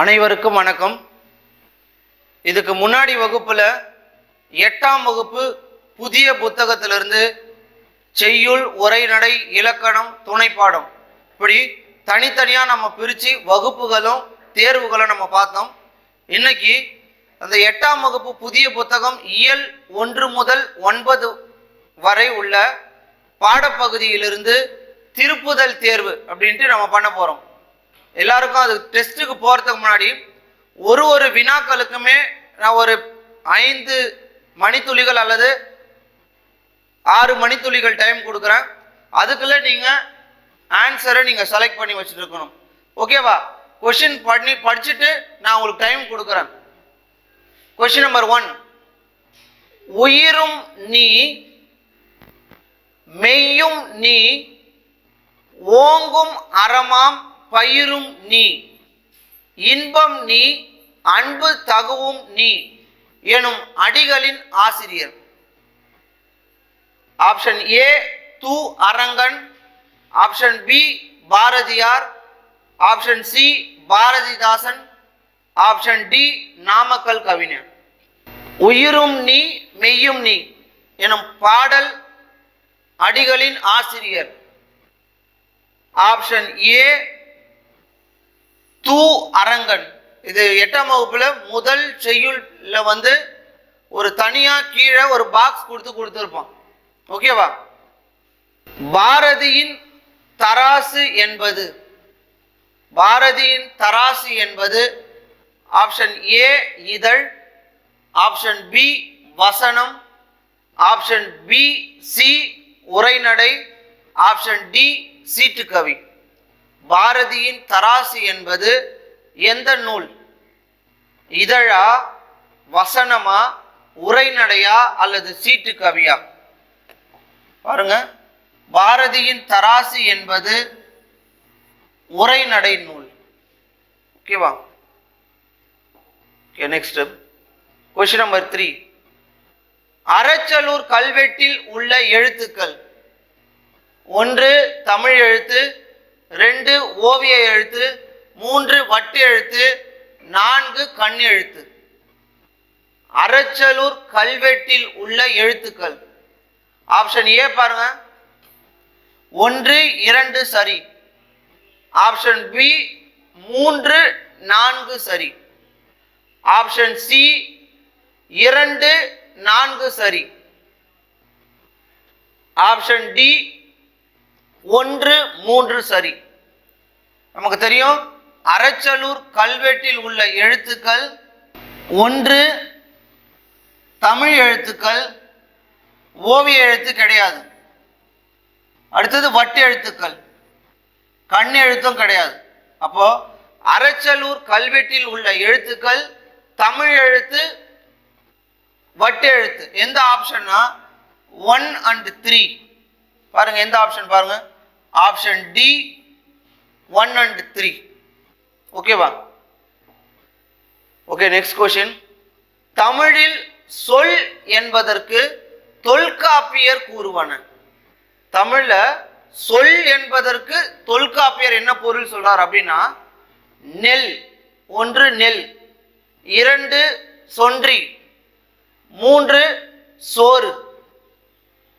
அனைவருக்கும் வணக்கம். இதுக்கு முன்னாடி வகுப்புல எட்டாம் வகுப்பு புதிய புத்தகத்திலிருந்து செய்யுள் உரைநடை இலக்கணம் துணைப்பாடம் இப்படி தனித்தனியா நம்ம பிரிச்சு வகுப்புகளும் தேர்வுகளும் நம்ம பார்த்தோம். இன்னைக்கு அந்த எட்டாம் வகுப்பு புதிய புத்தகம் இயல் ஒன்று முதல் ஒன்பது வரை உள்ள பாடப்பகுதியிலிருந்து திருப்புதல் தேர்வு அப்படின்ட்டு நம்ம பண்ண போகிறோம் எல்லாருக்கும் அது டெஸ்ட்டுக்கு போகிறதுக்கு முன்னாடி ஒரு ஒரு வினாக்களுக்குமே நான் ஒரு ஐந்து மணித்துளிகள் அல்லது ஆறு மணித்துளிகள் டைம் கொடுக்குறேன். அதுக்குள்ளே நீங்கள் ஆன்சரை நீங்கள் செலக்ட் பண்ணி வச்சுட்டு இருக்கணும் ஓகேவா கொஷின் பண்ணி படிச்சுட்டு நான் உங்களுக்கு டைம் கொடுக்குறேன். கொஷின் நம்பர் ஒன் உயிரும் நீ மெய்யும் நீ ஓங்கும் அறமாம் பயிரும் நீ. இன்பம் நீ அன்பு தகுவும் நீ எனும் அடிகளின் ஆசிரியர். ஆப்ஷன் ஏ து Arangan. Option B Bharathiyar. Option C Bharathidasan. Option D Namakkal Kavignar. உயிரும் நீ மெய்யும் நீ எனும் பாடல் அடிகளின் ஆசிரியர். ஆப்ஷன் ஏ து அரங்கன். இது எட்டாம் வகுப்புல முதல் செய்யுள்ல வந்து ஒரு தனியா கீழே ஒரு பாக்ஸ் கொடுத்து கொடுத்துருப்பான். ஓகேவா பாரதியின் தராசு என்பது. பாரதியின் தராசு என்பது ஆப்ஷன் ஏ இதழ். ஆப்ஷன் பி வசனம். ஆப்ஷன் பி சி உரைநடை ஆப்ஷன் டி சீட்டுக்கவி பாரதியின் தராசு என்பது எந்த நூல்? இதழா வசனமா உரைநடையா அல்லது சீட்டு கவியா? பாருங்க. பாரதியின் தராசு என்பது உரைநடை நூல். ஓகேவா? Okay next question number three Arachalur கல்வெட்டில் உள்ள எழுத்துக்கள். ஒன்று தமிழ் எழுத்து ரெண்டு ஓவிய எழுத்து மூன்று வட்டு எழுத்து நான்கு கண் எழுத்து. அறச்சலூர் கல்வெட்டில் உள்ள எழுத்துக்கள். ஆப்ஷன் ஏ பாருங்க. ஒன்று இரண்டு சரி. ஆப்ஷன் பி மூன்று நான்கு சரி. ஆப்ஷன் சி இரண்டு நான்கு சரி. ஆப்ஷன் டி ஒன்று மூன்று சரி. நமக்கு தெரியும்? அரச்சலூர் கல்வெட்டில் உள்ள எழுத்துக்கள் ஒன்று தமிழ் எழுத்துக்கள் ஓவிய எழுத்து கிடையாது. அடுத்தது வட்டு எழுத்துக்கள் கண் எழுத்தும் கிடையாது. அப்போ அரச்சலூர் கல்வெட்டில் உள்ள எழுத்துக்கள் தமிழ் எழுத்து வட்டு எழுத்து. எந்த ஆப்ஷன்னா ஒன் அண்ட் த்ரீ பாருங்க எந்த ஆப்ஷன் பாருங்க. Option D one and three ஓகேவா ஓகே நெக்ஸ்ட் கொஷின் தமிழில் சொல் என்பதற்கு தொல்காப்பியர் கூறுவன தமிழில் சொல் என்பதற்கு தொல்காப்பியர் என்ன பொருள் சொல்றார் அப்படின்னா நெல். ஒன்று நெல். இரண்டு சொன்றி. மூன்று சோறு.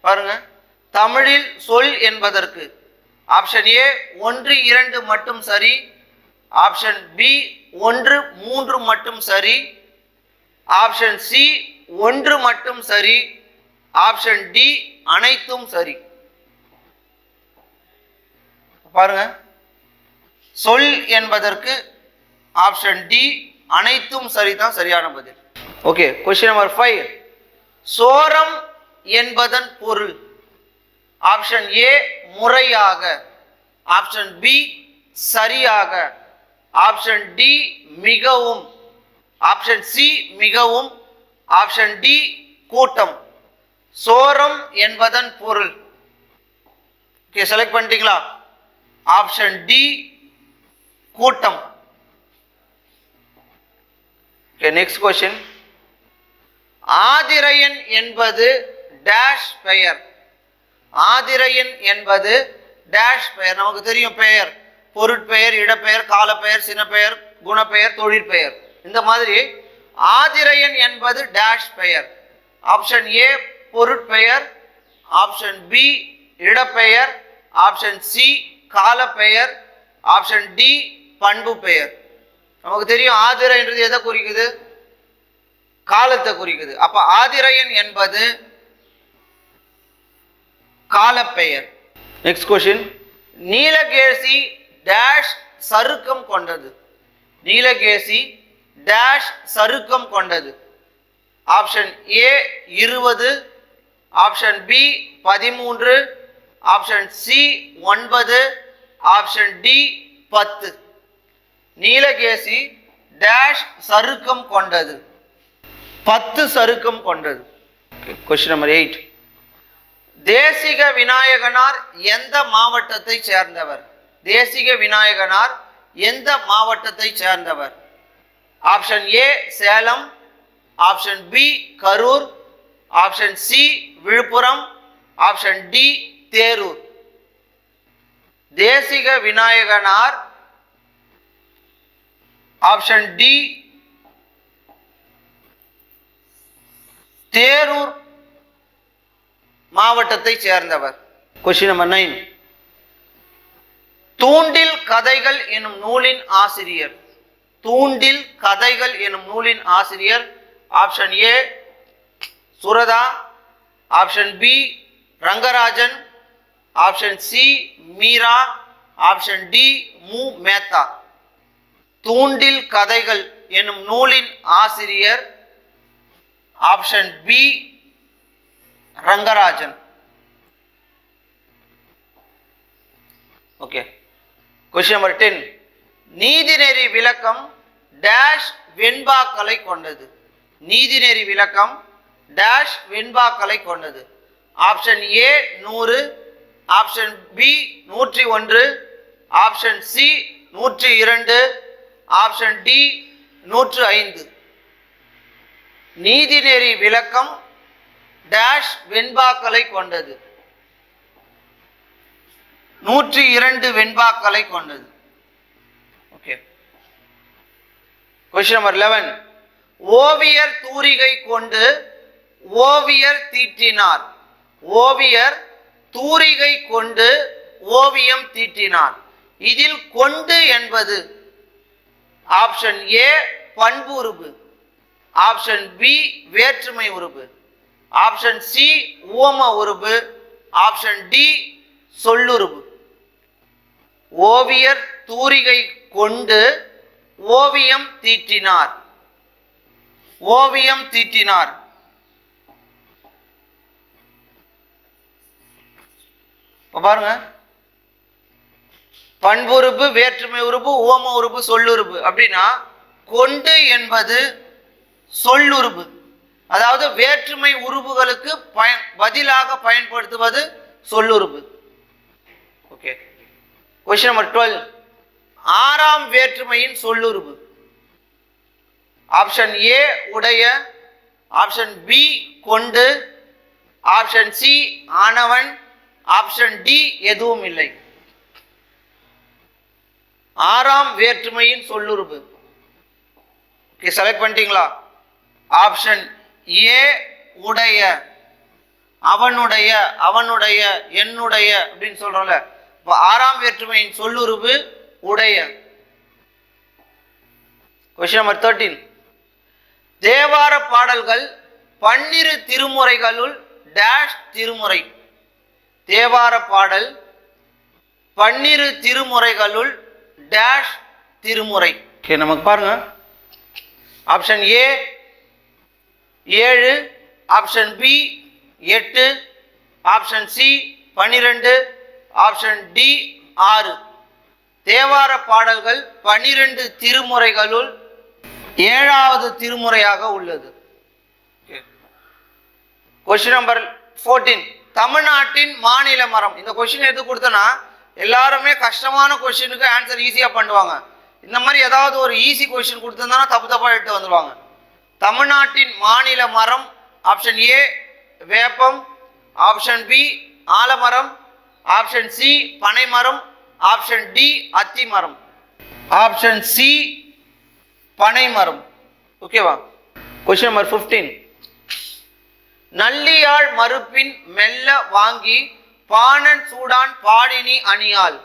பாருங்க. தமிழில் சொல் என்பதற்கு ஆப்ஷன் ஏ ஒன்று இரண்டு மட்டும் சரி. ஆப்ஷன் பி ஒன்று மூன்று மட்டும் சரி. ஆப்ஷன் சி ஒன்று மட்டும் சரி. ஆப்ஷன் டி அனைத்தும் சரி. பாருங்க. சொல் என்பதற்கு ஆப்ஷன் டி அனைத்தும் சரிதான் சரியான பதில். ஓகே கொஸ்டின் நம்பர் ஃபைவ் சோரம் என்பதன் பொருள். ஆப்ஷன் ஏ முறையாக. ஆப்ஷன் பி சரியாக. ஆப்ஷன் டி மிகவும். ஆப்ஷன் சி மிகவும். ஆப்ஷன் டி கூட்டம். சோரம் என்பதன் பொருள். ஓகே செலக்ட் பண்ணிட்டீங்களா? ஆப்ஷன் டி கூட்டம். ஓகே நெக்ஸ்ட் கொஸ்டின் ஆதிரையன் என்பது டேஷ் பெயர். ஆதிரையன் என்பது டேஷ் பெயர். நமக்கு தெரியும் பெயர். பொருட்பெயர் இடப்பெயர் காலப்பெயர் சினப்பெயர் குணப்பெயர் தொழிற்பெயர். இந்த மாதிரி ஆதிரையன் என்பது டேஷ் பெயர். ஆப்ஷன் ஏ பொருட்பெயர். ஆப்ஷன் பி இடப்பெயர். ஆப்ஷன் சி காலப்பெயர். ஆப்ஷன் டி பண்பு பெயர் நமக்கு தெரியும் ஆதிரைன்றது எதை குறிக்குது? காலத்தை குறிக்குது. அப்ப ஆதிரையன் என்பது காலப்பெயர். நெக்ஸ்ட் கொஸ்டின் நீலகேசி டேஷ் சருக்கம் கொண்டது. நீலகேசி டேஷ் சருக்கம் கொண்டது. ஆப்ஷன் ஏ இருபது ஆப்ஷன் பி பதிமூன்று ஆப்ஷன் சி ஒன்பது ஆப்ஷன் டி பத்து. நீலகேசி டேஷ் சருக்கம் கொண்டது. பத்து சருக்கம் கொண்டது. Question number eight Desika Vinayaganar எந்த மாவட்டத்தை சேர்ந்தவர்? தேசிக விநாயகனார் எந்த மாவட்டத்தை சேர்ந்தவர்? Option A Salem. Option B Karur. Option C Villupuram. Option D Therur. Desika Vinayaganar. Option D Therur மாவட்டத்தை சேர்ந்தவர். கொஸ்டின் நம்பர் நைன் தூண்டில் கதைகள் எனும் நூலின் ஆசிரியர். தூண்டில் கதைகள் எனும் நூலின் ஆசிரியர். Option A Suratha. Option B Rangarajan. Option C Meera. Option D Mu. Metha. தூண்டில் கதைகள் எனும் நூலின் ஆசிரியர் option B Rangarajan. Okay question number ten நீதிநெறி விளக்கம் டேஷ் வெண்பாக்களை கொண்டது. நீதிநெறி விளக்கம் டேஷ் வெண்பாக்களை கொண்டது. ஆப்ஷன் ஏ நூறு. ஆப்ஷன் பி நூற்றி ஒன்று. ஆப்ஷன் சி நூற்றி இரண்டு. ஆப்ஷன் டி நூற்று ஐந்து. நீதிநெறி விளக்கம் டேஷ் வெண்பாக்களை கொண்டது. நூற்றி இரண்டு வெண்பாக்களை கொண்டது. ஓகே கொஸ்டின் நம்பர் லெவன் ஓவியர் தூரிகை கொண்டு ஓவியர் தீட்டினார். ஓவியர் தூரிகை கொண்டு ஓவியம் தீட்டினார். இதில் கொண்டு என்பது ஆப்ஷன் ஏ பண்பு ஆப்ஷன் பி வேற்றுமை உறுப்பு. ஆப்ஷன் சி உவம உறுப்பு. ஆப்ஷன் டி சொல்லுறுப்பு. ஓவியர் தூரிகை கொண்டு ஓவியம் தீட்டினார். ஓவியம் தீட்டினார். இப்ப பாருங்க. பண்புறுப்பு வேற்றுமை உறுப்பு ஓம உறுப்பு சொல்லுறுப்பு. அப்படின்னா கொண்டு என்பது சொல்லுறுப்பு அதாவது வேற்றுமை உறுப்புகளுக்கு பயன் பதிலாக பயன்படுத்துவது சொல்லுறுப்பு ஓகே கொஸ்டின் நம்பர் டுவெல் ஆறாம் வேற்றுமையின் சொல்லுறுப்பு ஆப்ஷன் ஏ உடைய ஆப்ஷன் பி கொண்டு ஆப்ஷன் சி ஆனவன் ஆப்ஷன் டி எதுவும் இல்லை. ஆறாம் வேற்றுமையின் சொல்லுறுப்பு ஓகே செலக்ட் பண்ணிட்டீங்களா? ஆப்ஷன் ஏ உடைய அவனுடைய அவனுடைய என்னுடைய அப்படின்னு சொல்றோம்ல. இப்போ ஆறாம் வேற்றுமையின் சொல்லுறுப்பு உடைய. கொஸ்டின் நம்பர் தேர்ட்டீன் தேவார பாடல்கள் பன்னிரு திருமுறைகளுள் டேஷ் திருமுறை. தேவார பாடல் பன்னிரு திருமுறைகளுள் டேஷ் திருமுறை. ஓகே நமக்கு பாருங்க. ஆப்ஷன் ஏ ஏழு ஆப்ஷன் பி எட்டு ஆப்ஷன் சி பன்னிரெண்டு ஆப்ஷன் டி ஆறு. தேவார பாடல்கள் பன்னிரெண்டு திருமுறைகளுள் ஏழாவது திருமுறையாக உள்ளது. கொஸ்டின் நம்பர் ஃபோர்டீன் தமிழ்நாட்டின் மாநில மரம். இந்த கொஸ்டின் எடுத்து கொடுத்தனா எல்லாருமே கஷ்டமான கொஸ்டினுக்கு ஆன்சர் ஈஸியாக பண்ணுவாங்க. இந்த மாதிரி ஏதாவது ஒரு ஈஸி கொஸ்டின் கொடுத்துருந்தானா தப்பு தப்பாக எடுத்து வந்துடுவாங்க தமிழ்நாட்டின் மாநில மரம் ஆப்ஷன் ஏ வேப்பம் ஆப்ஷன் பி ஆலமரம் ஆப்ஷன் சி பனைமரம் ஆப்ஷன் டி அத்தி மரம் ஆப்ஷன் சி பனைமரம் ஓகேவா கொஸ்டின் நம்பர் ஃபிஃப்டீன் நல்லியாழ் மறுப்பின் மெல்ல வாங்கி பாணன் சூடான் பாடினி அணியாள்.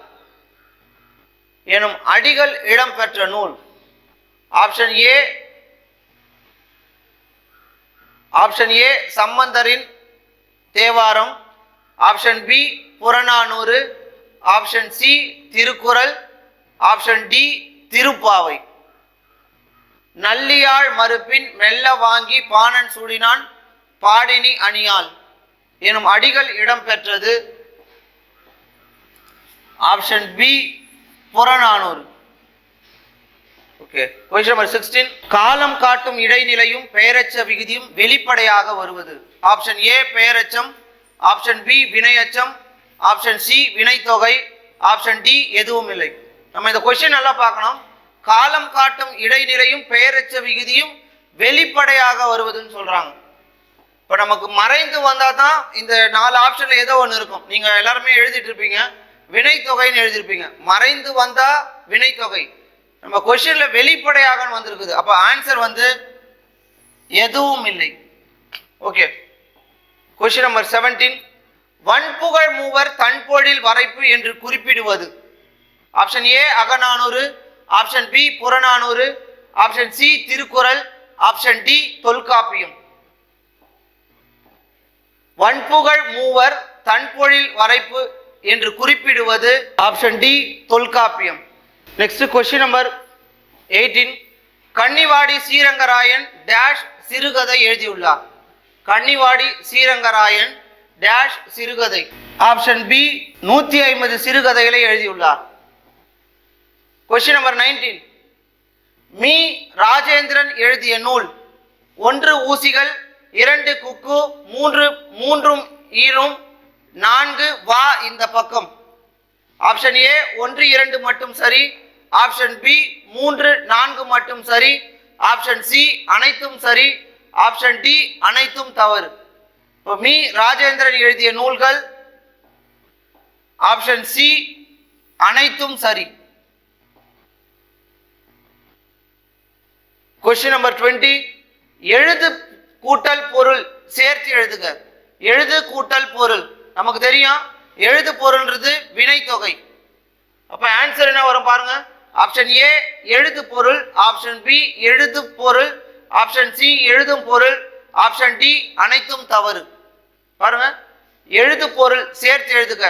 எனும் அடிகள் இடம்பெற்ற நூல். ஆப்ஷன் ஏ ஆப்ஷன் ஏ சம்பந்தரின் Thevaram. Option B Purananuru. Option C Thirukkural. Option D Thiruppavai. நல்லியாழ் மறுப்பின் மெல்ல வாங்கி பாணன் சூடினான் பாடினி அணியாள். எனும் அடிகள் இடம்பெற்றது option B Purananuru. Okay question number sixteen காலம் காட்டும் இடைநிலையும் பெயரச்ச விகுதியும் வெளிப்படையாக வருவது. ஆப்ஷன் ஏ பெயரச்சம். ஆப்ஷன் பி வினையச்சம். ஆப்ஷன் சி வினைத்தொகை. ஆப்ஷன் டி எதுவும் இல்லை. நம்ம இந்த கொஸ்டின் நல்லா பார்க்கணும். காலம் காட்டும் இடைநிலையும் பெயரச்ச விகுதியும் வெளிப்படையாக வருவதுன்னு சொல்றாங்க. இப்போ நமக்கு மறைந்து வந்தால் தான் இந்த நாலு ஆப்ஷனில் ஏதோ ஒன்று இருக்கும். நீங்கள் எல்லாருமே எழுதிட்டு இருப்பீங்க. வினைத்தொகைன்னு எழுதியிருப்பீங்க மறைந்து வந்தால் வினைத்தொகை. நம்ம கொஷினில் வெளிப்படையாக வந்திருக்குது. அப்போ ஆன்சர் வந்து எதுவும் இல்லை. ஓகே கொஷின் நம்பர் செவன்டீன் வன்புகழ் மூவர் தன்பொழில் வரைப்பு என்று குறிப்பிடுவது. Option A Agananuru. Option B Purananuru. Option C Thirukkural. Option D Tholkappiyam. வன்புகழ் மூவர் தன்பொழில் வரைப்பு என்று குறிப்பிடுவது. Option D Tholkappiyam. Next question number eighteen Kannivadi Srirangarayan dash சிறுகதை எழுதியுள்ளார். கன்னிவாடி ஸ்ரீரங்கராயன் டேஷ் சிறுகதை. ஆப்ஷன் பி நூற்றி ஐம்பது சிறுகதைகளை எழுதியுள்ளார். Question number nineteen Mee. Rajendran எழுதிய நூல் ஒன்று ஊசிகள் இரண்டு குக்கு மூன்று மூன்றும் ஈரும் நான்கு வா இந்த பக்கம். ஆப்ஷன் ஏ ஒன்று இரண்டு மட்டும் சரி. ஆப்ஷன் பி மூன்று நான்கு மட்டும் சரி. ஆப்ஷன் சி அனைத்தும் சரி. ஆப்ஷன் டி அனைத்தும் தவறு. இப்போ மீ ராஜேந்திரன் எழுதிய நூல்கள். ஆப்ஷன் சி அனைத்தும் சரி. கொஸ்டின் நம்பர் டுவெண்ட்டி எழுது கூட்டல் பொருள் சேர்த்து எழுதுக. எழுது கூட்டல் பொருள். நமக்கு தெரியும்? எழுது பொருள்ன்றது வினைத்தொகை அப்போ ஆன்சர் என்ன வரும் பாருங்க. ஆப்ஷன் ஏ எழுது பொருள். ஆப்ஷன் பி எழுது பொருள். ஆப்ஷன் சி எழுதும் பொருள். ஆப்ஷன் டி அனைத்தும் தவறு. பாருங்க. எழுது பொருள் சேர்த்து எழுதுக.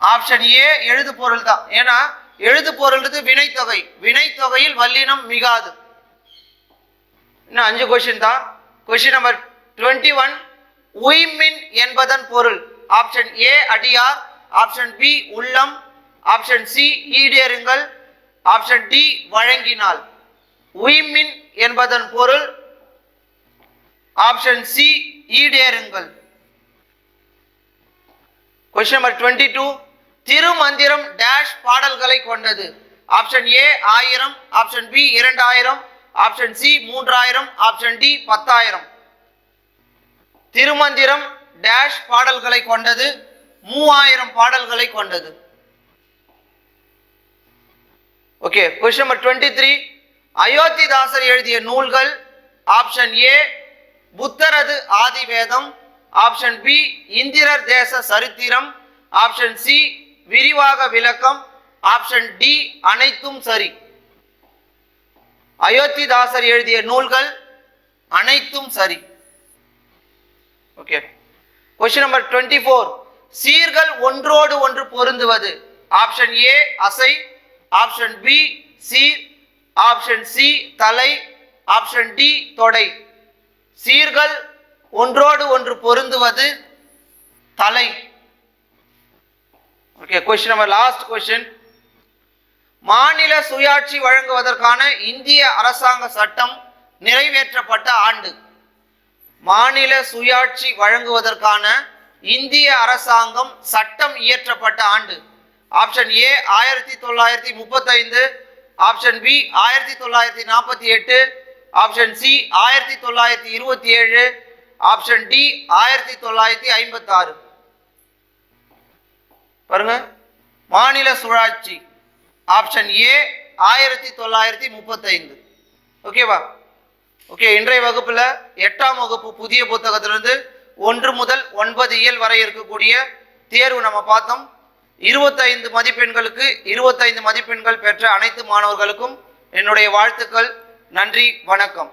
ஆப்ஷன் ஏ எழுது பொருள் தான். ஏன்னா எழுது பொருள்ன்றது வினைத்தொகை வினைத்தொகையில் வல்லினம் மிகாது. இன்னும் அஞ்சு கொஸ்டின் தான். கொஸ்டின் நம்பர் டுவெண்ட்டி ஒன் உய்மின் என்பதன் பொருள். ஆப்ஷன் ஏ அடியார் ஆப்ஷன் பி உள்ளம் ஆப்ஷன் சி ஈடேறுங்கள் ஆப்ஷன் டி வழங்கினால். உய்மின் என்பதன் பொருள் option C ஈடேறுங்கள். Question number twenty two Thirumanthiram dash பாடல்களை கொண்டது. ஆப்ஷன் ஏ ஆயிரம் ஆப்ஷன் பி இரண்டாயிரம் ஆப்ஷன் சி மூன்றாயிரம் ஆப்ஷன் டி பத்தாயிரம். திருமந்திரம் டேஷ் பாடல்களை கொண்டது மூவாயிரம் பாடல்களை கொண்டது. Okay question number twenty three Ayothidasar எழுதிய நூல்கள் ஆப்ஷன் ஏ புத்தரது ஆதிவேதம் ஆப்ஷன் பி இந்திரர் தேச சரித்திரம் ஆப்ஷன் சி விரிவாக விளக்கம் ஆப்ஷன் டி அனைத்தும் சரி. அயோத்திதாசர் எழுதிய நூல்கள் அனைத்தும் சரி. Okay question number twenty four சீர்கள் ஒன்றோடு ஒன்று பொருந்துவது. ஆப்ஷன் ஏ அசை. ஆப்ஷன் பி சீர். ஆப்ஷன் சி தலை. ஆப்ஷன் டி தொடை. சீர்கள் ஒன்றோடு ஒன்று பொருந்துவது தலை. Okay question number last question மாநில சுயாட்சி வழங்குவதற்கான இந்திய அரசாங்க சட்டம் நிறைவேற்றப்பட்ட ஆண்டு. மாநில சுயாட்சி வழங்குவதற்கான இந்திய அரசாங்கம் சட்டம் இயற்றப்பட்ட ஆண்டு. ஆப்ஷன் ஏ ஆயிரத்தி தொள்ளாயிரத்தி முப்பத்தைந்து ஆப்ஷன் பி ஆயிரத்தி தொள்ளாயிரத்தி நாற்பத்தி எட்டு ஆப்ஷன் சி ஆயிரத்தி தொள்ளாயிரத்தி இருபத்தி ஏழு ஆப்ஷன் டி ஆயிரத்தி தொள்ளாயிரத்தி ஐம்பத்தாறு. பாருங்க. மாநில சுழாட்சி. ஆப்ஷன் ஏ ஆயிரத்தி தொள்ளாயிரத்தி முப்பத்தைந்து. ஓகேவா? ஓகே இன்றைய வகுப்புல எட்டாம் வகுப்பு புதிய புத்தகத்திலிருந்து ஒன்று முதல் ஒன்பது இயல் வரை இருக்கக்கூடிய தேர்வு நம்ம பார்த்தோம். இருபத்தைந்து மதிப்பெண்களுக்கு இருபத்தைந்து மதிப்பெண்கள் பெற்ற அனைத்து மாணவர்களுக்கும் என்னுடைய வாழ்த்துக்கள். நன்றி வணக்கம்.